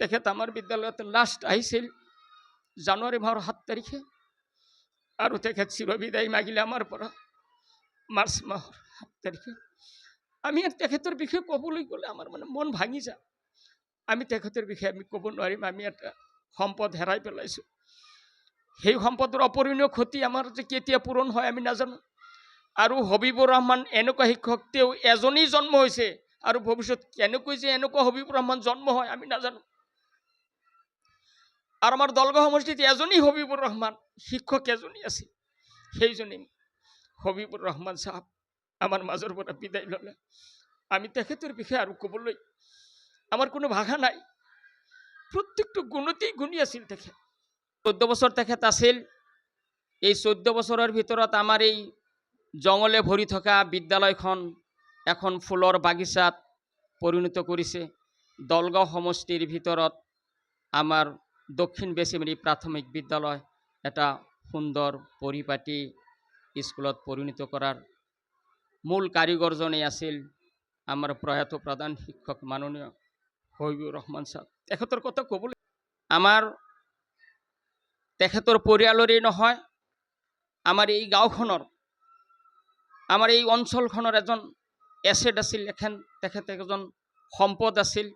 তেখেত আমাৰ বিদ্যালয়ত লাষ্ট আহিছিল জানুৱাৰী মাহৰ সাত তাৰিখে। আৰু তেখেত চিৰবিদায় মাগিলে আমাৰ পৰা মাৰ্চ মাহৰ সাত তাৰিখে। আমি তেখেতৰ বিষয়ে ক'বলৈ গ'লে আমাৰ মানে মন ভাঙি যায়। আমি তেখেতৰ বিষয়ে আমি ক'ব নোৱাৰিম, আমি এটা সম্পদ হেৰাই পেলাইছোঁ। সেই সম্পদৰ অপূৰণীয় ক্ষতি আমাৰ যে কেতিয়া পূৰণ হয় আমি নাজানো। আৰু হবিবুৰ ৰহমান এনেকুৱা শিক্ষক, তেওঁ এজনেই জন্ম হৈছে। আৰু ভৱিষ্যত কেনেকৈ যে এনেকুৱা হবিবুৰ ৰহমান জন্ম হয় আমি নাজানো। আৰু আমাৰ দলগাঁও সমষ্টিত এজনেই হবিবুৰ ৰহমান শিক্ষক এজনী আছিল সেইজনী হবিবুৰ ৰহমান চাহাব আমাৰ মাজৰ পৰা বিদায় ল'লে আমি তেখেতৰ বিষয়ে আৰু ক'বলৈ আমাৰ কোনো ভাষা নাই। প্ৰত্যেকটো গুণতেই গুণী আছিল তেখেত। চৈধ্য বছৰ তেখেত আছিল। এই চৈধ্য বছৰৰ ভিতৰত আমাৰ এই জঙলে ভৰি থকা বিদ্যালয়খন এখন ফুলৰ বাগিচাত পৰিণত কৰিছে। দলগাঁও সমষ্টিৰ ভিতৰত আমাৰ দক্ষিণ বেচিমাৰী প্ৰাথমিক বিদ্যালয়, এটা সুন্দৰ পৰিপাটি স্কুলত পৰিণত কৰাৰ মূল কাৰিকৰজনেই আছিল আমাৰ প্ৰয়াত প্ৰধান শিক্ষক মাননীয় হবিবুৰ ৰহমান ছাৰ তেখেতৰ কথা ক'বলৈ আমাৰ তেখেতৰ পৰিয়ালৰেই নহয়, আমাৰ এই গাঁওখনৰ, আমাৰ এই অঞ্চলখনৰ এজন এছেট আছিল, এখন তেখেত এজন সম্পদ আছিল।